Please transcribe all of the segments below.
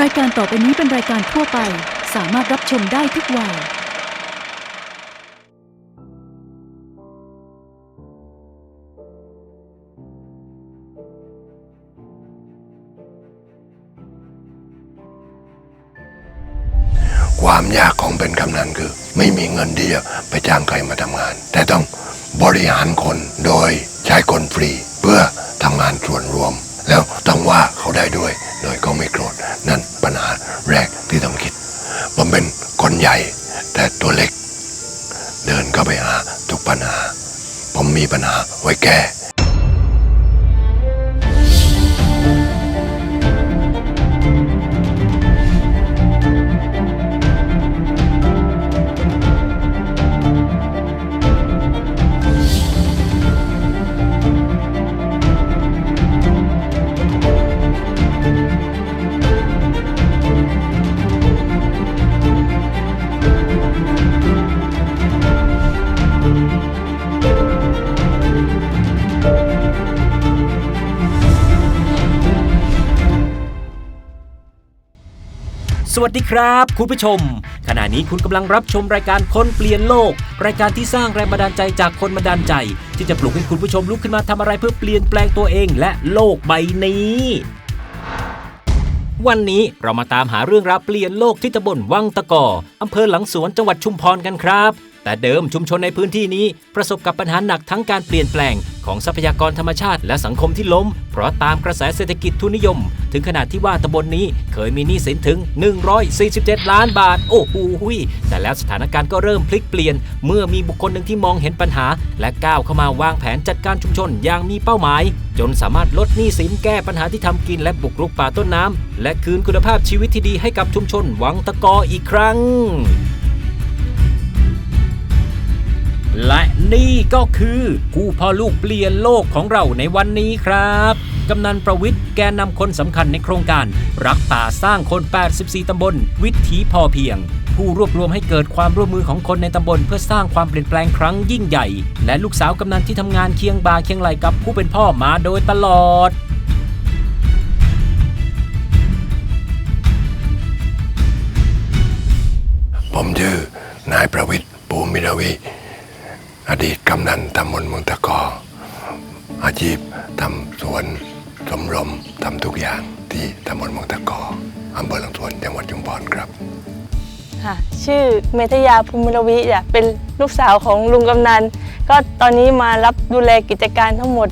รายการต่อไปนี้เป็นรายการทั่วไป สามารถรับชมได้ทุกวัย ความยากของเป็นกำนันคือ ไม่มีเงินที่จะไปจ้างใครมาทำงาน แต่ต้องบริหารคนโดยใช้คนฟรี เพื่อทำงานส่วนรวม แล้วต้องว่าเขาได้ด้วย โดยเขาไม่โกรธนั่นปัญหาแรกที่ต้องคิด ผมเป็นคน ใหญ่ แต่ตัวเล็ก เดินเข้าไปหาทุกปัญหา ผมมีปัญหาไว้แก้ สวัสดีครับ คุณผู้ชม ขณะนี้คุณกำลังรับชมรายการคนเปลี่ยนโลก รายการที่สร้างแรงบันดาลใจจากคนบันดาลใจ ที่จะปลุกให้คุณผู้ชมลุกขึ้นมาทำอะไรเพื่อเปลี่ยนแปลงตัวเองและโลกใบนี้ วันนี้เรามาตามหาเรื่องราวเปลี่ยนโลกที่ตำบลวังตะกออำเภอหลังสวนจังหวัดชุมพรกันครับ แต่เดิมชุมชนในพื้นที่นี้ประสบกับปัญหาหนักทั้งการเปลี่ยนแปลงของทรัพยากรธรรมชาติและสังคมที่ล้ม เพราะตามกระแสเศรษฐกิจทุนนิยม ถึงขนาดที่ว่าตำบลนนี้เคยมีหนี้สินถึง 147 ล้านบาท โอ้โหยแต่แล้วสถานการณ์ก็เริ่มพลิกเปลี่ยน เมื่อมีบุคคลหนึ่งที่มองเห็นปัญหา และก้าวเข้ามาวางแผนจัดการชุมชนอย่างมีเป้าหมาย จนสามารถลดหนี้สินแก้ปัญหาที่ทำกินและบุกรุกป่าต้นน้ำและคืนคุณภาพชีวิตที่ดีให้กับชุมชนวังตะกออีกครั้ง และนี่ก็คือคู่พ่อลูกเปลี่ยนโลกของเราในวันนี้ครับกำนันประวิทย์แกนนำคนสำคัญในโครงการ รักป่าสร้างคน 84 ตำบล วิถีพอเพียง ผู้รวบรวมให้เกิดความร่วมมือของคนในตำบล เพื่อสร้างความเปลี่ยนแปลงครั้งยิ่งใหญ่ และลูกสาวกำนันที่ทำงานเคียงบ่าเคียงไหลกับผู้เป็นพ่อมาโดยตลอดผมชื่อนายประวิทย์ปูมิรวี อดีตกำนันตำบลเมืองตะกอ อาชีพทำสวนสมรมทำทุกอย่างที่ตำบลเมืองตะกออำเภอหลังสวนจังหวัดชุมพรครับ ค่ะ ชื่อเมธยาภูมิรวิจ้ะเป็นลูกสาวของลุงกำนัน ก็ตอนนี้มารับดูแลกิจการทั้งหมด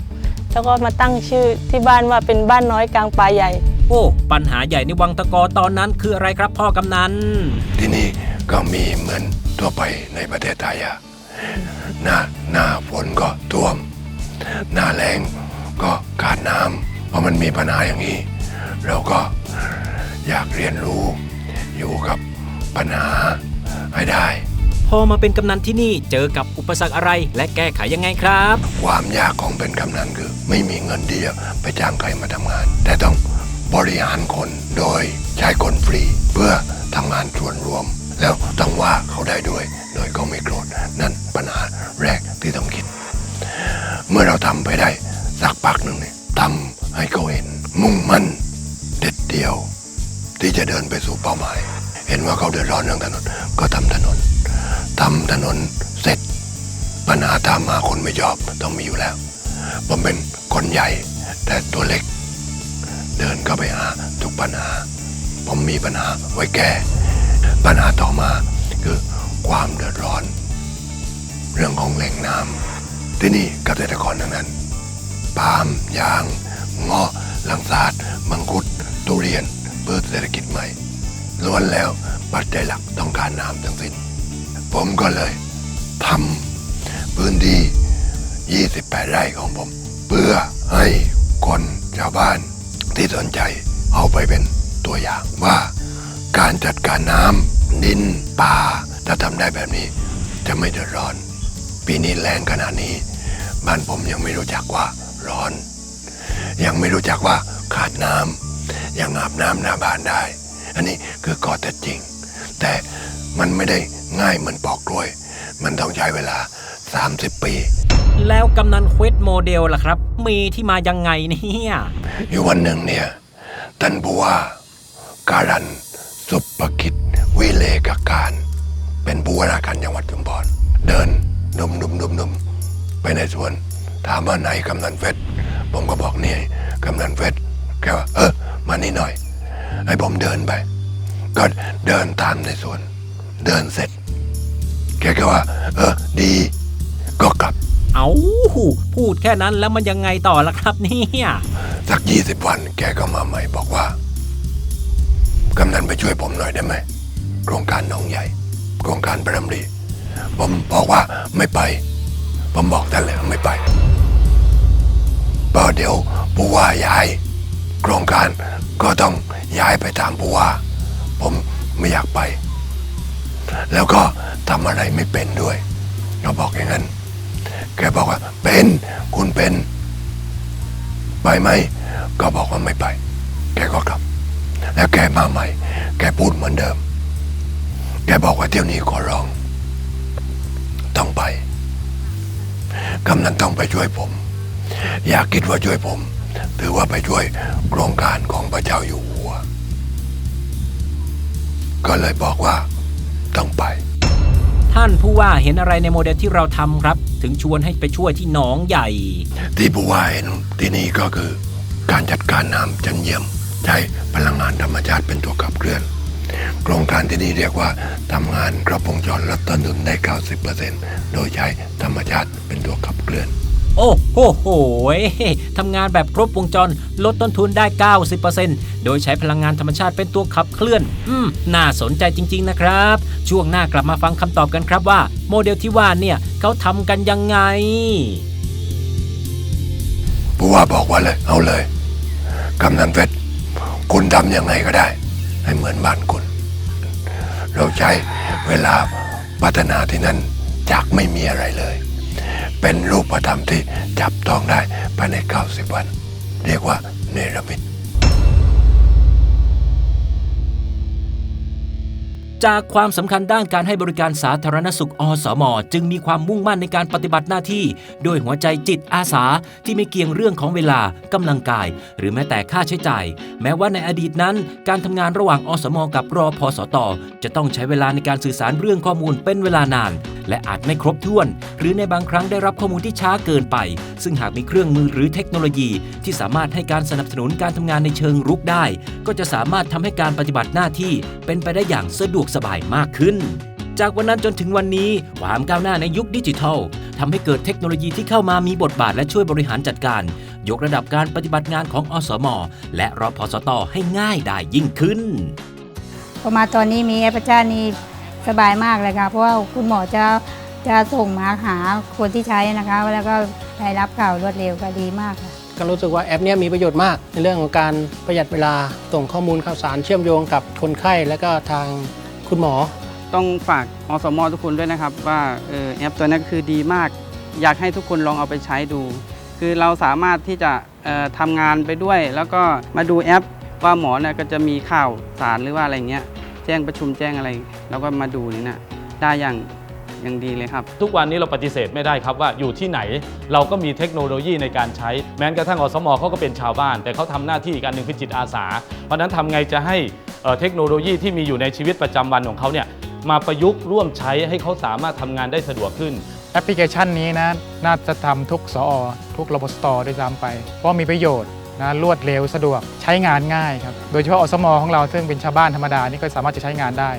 แล้วก็มาตั้งชื่อที่บ้านว่าเป็นบ้านน้อยกลางป่าใหญ่ โอ้ ปัญหาใหญ่ในวังตะกอตอนนั้นคืออะไรครับพ่อกำนัน ที่นี่ก็มีเหมือนทั่วไปในประเทศไทยอะ หน้าหน้าฝนก็ท่วม หน้าแล้งก็ขาดน้ำเพราะมันมีปัญหาอย่างนี้ เราก็อยากเรียนรู้อยู่กับปัญหาให้ได้ พอมาเป็นกำนันที่นี่เจอกับอุปสรรคอะไรและแก้ไขยังไงครับ ความยากของเป็นกำนันคือ ไม่มีเงินที่จะไปจ้างใครมาทำงาน แต่ต้องบริหารคนโดยใช้คนฟรี เพื่อทำงานส่วนรวม แล้วต้องว่าเขาได้ด้วย โดยเขาไม่โกรธนั่น ปัญหาแรกที่ต้องคิด เมื่อเราทำไปได้สักพักหนึ่งเนี่ยทำให้เขาเห็น มุ่งมั่นเด็ดเดียว ที่จะเดินไปสู่เป้าหมาย เห็นว่าเขาเดือดร้อนเรื่องถนน ก็ทำถนนทำถนนเสร็จ ปัญหาตามมาคนไม่ชอบต้องมีอยู่แล้ว ผมเป็นคนใหญ่แต่ตัวเล็ก เดินเข้าไปหาทุกปัญหา ผมมีปัญหาไว้แก้ ปัญหาต่อมาคือความเดือดร้อน รื่องของแหล่งน้ำที่นี่เกษตรกรทั้งนั้น ปาล์มยางเงาะลังสาดมังคุดทุเรียนเพื่อเศรษฐกิจใหม่ล้วนแล้วปัจจัยหลักต้องการน้ำทั้งสิ้น ผมก็เลยทำพื้นที่ 28 ไร่ของผม เพื่อให้คนชาวบ้านที่สนใจเอาไปเป็นตัวอย่างว่า การจัดการน้ำดินป่าถ้าทำได้แบบนี้จะไม่เดือดร้อน ปีนี้แรงขนาดนี้ บ้านผมยังไม่รู้จักว่าร้อน ยังไม่รู้จักว่าขาดน้ำยังอาบน้ำหน้าบ้านได้ อันนี้คือข้อเท็จจริง แต่มันไม่ได้ง่ายเหมือนปอกกล้วย มันต้องใช้เวลา 30 ปี แล้วกำนันเควสโมเดลล่ะครับ มีที่มายังไงเนี่ยอยู่วันหนึ่งเนี่ยท่านผู้ว่าการันสุปกิจวิเลกการ เป็นผู้ว่าราชการจังหวัดชุมพรเดิน ดุมดุมดุมดุมไปในสวน ถามว่าไหนกำนันเฟสผมก็บอกนี่กำนันเฟสแกว่าเออมานี่หน่อยให้ผมเดินไป ก็เดินตามในสวน เดินเสร็จ แกก็ว่า เออ ดีก็กลับ เอาพูดแค่นั้นแล้วมันยังไงต่อล่ะครับเนี่ยสักยี่สิบวัน แกก็มาใหม่บอกว่ากำนันไปช่วยผมหน่อยได้ไหมโครงการหนองใหญ่ โครงการประดำรี ผมบอกว่าไม่ไป ผมบอกท่านเลยไม่ไปเพราะเดี๋ยวผู้ว่าย้าย โครงการก็ต้องย้ายไปตามผู้ว่า ผมไม่อยากไป แล้วก็ทำอะไรไม่เป็นด้วยเขาบอกอย่างนั้น แกบอกว่าเป็นคุณเป็น ไปไหม ก็บอกว่าไม่ไป แกก็กลับ แล้วแกมาใหม่ แกพูดเหมือนเดิม แกบอกว่าเที่ยวนี้ขอร้อง กำนันต้องไปช่วยผม อยากคิดว่าช่วยผม ถือว่าไปช่วยโครงการของพระเจ้าอยู่หัว ก็เลยบอกว่าต้องไป ท่านผู้ว่าเห็นอะไรในโมเดลที่เราทำครับ ถึงชวนให้ไปช่วยที่หนองใหญ่ ที่ผู้ว่าเห็นที่นี่ก็คือ การจัดการน้ำจันเยี่ยม ใช้พลังงานธรรมชาติเป็นตัวขับเคลื่อน โครงการที่นี่เรียกว่าทำงานครบวงจรลดต้นทุนได้ 90%โดยใช้ธรรมชาติเป็นตัวขับเคลื่อน โอ้โหโหยทำงานแบบครบวงจรลดต้นทุนได้ 90%โดยใช้พลังงานธรรมชาติเป็นตัวขับเคลื่อน อืม น่าสนใจจริง ๆ นะครับ ช่วงหน้ากลับมาฟังคำตอบกันครับว่า โมเดลที่ว่าเนี่ยเขาทำกันยังไง ผู้ว่าบอกว่าเลยเอาเลยกำนันเฟสคุณทำยังไงก็ได้ ให้เหมือนบ้านคุณ เราใช้เวลาพัฒนาที่นั่นจากไม่มีอะไรเลย เป็นรูปธรรมที่จับต้องได้ภายใน 90 วัน เรียกว่าเนรมิต จากความสำคัญด้านการให้บริการสาธารณสุขอสม จึงมีความมุ่งมั่นในการปฏิบัติหน้าที่ โดยหัวใจจิตอาสาที่ไม่เกี่ยงเรื่องของเวลากำลังกาย หรือแม้แต่ค่าใช้จ่าย แม้ว่าในอดีตนั้น การทำงานระหว่างอสม กับรอพสต จะต้องใช้เวลาในการสื่อสารเรื่องข้อมูลเป็นเวลานาน และอาจไม่ครบถ้วน หรือในบางครั้งได้รับข้อมูลที่ช้าเกินไป ซึ่งหากมีเครื่องมือหรือเทคโนโลยี ที่สามารถให้การสนับสนุนการทำงานในเชิงรุกได้ ก็จะสามารถทำให้การปฏิบัติหน้าที่เป็นไปได้อย่างสะดวกสบายมากขึ้นจากวันนั้นจนถึงวันนี้ ความก้าวหน้าในยุคดิจิทัลทำให้เกิดเทคโนโลยีที่เข้ามามีบทบาทและช่วยบริหารจัดการ ยกระดับการปฏิบัติงานของอสม และรพสตให้ง่ายได้ยิ่งขึ้น พอมาตอนนี้มีแอปเปิลจ้านี่ สบายมากเลยค่ะ เพราะว่าคุณหมอจะจะส่งมาหาคนที่ใช้นะคะ แล้วก็ได้รับข่าวรวดเร็วก็ดีมากค่ะก็รู้สึกว่าแอปเนี้ยมีประโยชน์มาก ในเรื่องของการประหยัดเวลาส่งข้อมูลข่าวสารเชื่อมโยงกับคนไข้และก็ทางคุณหมอ ต้องฝากอสมทุกคนด้วยนะครับ ว่าเออแอปตัวนี้คือดีมาก อยากให้ทุกคนลองเอาไปใช้ดู คือเราสามารถที่จะเอ่อทำงานไปด้วย แล้วก็มาดูแอปว่าหมอเนี่ยก็จะมีข่าวสารหรือว่าอะไรเงี้ยแจ้งประชุมแจ้งอะไร แล้วก็มาดูนี่นะได้อย่างอย่างดีเลยครับ ทุกวันนี้เราปฏิเสธไม่ได้ครับว่าอยู่ที่ไหนเราก็มีเทคโนโลยีในการใช้ แม้กระทั่งอสมเขาก็เป็นชาวบ้าน แต่เขาทำหน้าที่อีกอันหนึ่งคือจิตอาสา เพราะฉะนั้นทำไงจะให้เอ่อเทคโนโลยีที่มีอยู่ในชีวิตประจำวันของเขาเนี่ยมาประยุกต์ร่วมใช้ให้เขาสามารถทำงานได้สะดวกขึ้นแอปพลิเคชันนี้นะน่าจะทำทุกสอทุกระบบสตอด้วยซ้ำไป เพราะมีประโยชน์ นะรวดเร็วสะดวกใช้งานง่ายครับโดยเฉพาะอสมของเราซึ่งเป็นชาวบ้านธรรมดานี่ก็สามารถจะใช้งานได้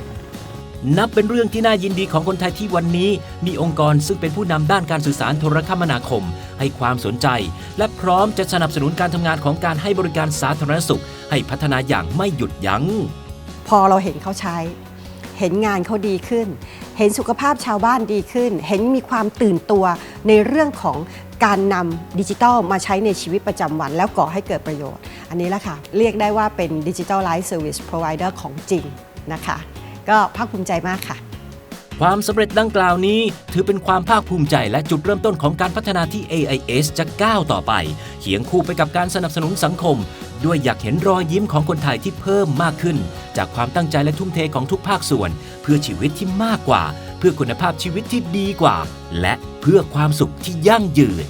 นับเป็นเรื่องที่น่ายินดีของคนไทยที่วันนี้ มีองค์กรซึ่งเป็นผู้นำด้านการสื่อสารโทรคมนาคม ให้ความสนใจ และพร้อมจะสนับสนุนการทำงานของการให้บริการสาธารณสุข ให้พัฒนาอย่างไม่หยุดยัง้งพอเราเห็นเขาใช้ เห็นงานเขาดีขึ้น เห็นสุขภาพชาวบ้านดีขึ้น เห็นมีความตื่นตัวในเรื่องของ การนำดิจิทัลมาใช้ในชีวิตประจำวัน แล้วก่อให้เกิดประโยชน์ อันนี้แหละค่ะ เรียกได้ว่าเป็นดิจิทัลไลฟ์เซอร์วิสพรอไวเดอร์ของจริงนะคะ ก็ภาคภูมิใจมากค่ะ ความสำเร็จดังกล่าวนี้ ถือเป็นความภาคภูมิใจและจุดเริ่มต้นของการพัฒนาที่ AIS จะก้าวต่อไปเคียงคู่ไปกับการสนับสนุนสังคม ด้วยอยากเห็นรอยยิ้มของคนไทยที่เพิ่มมากขึ้น จากความตั้งใจและทุ่มเทของทุกภาคส่วน เพื่อชีวิตที่มากกว่า เพื่อคุณภาพชีวิตที่ดีกว่า และเพื่อความสุขที่ยั่งยืน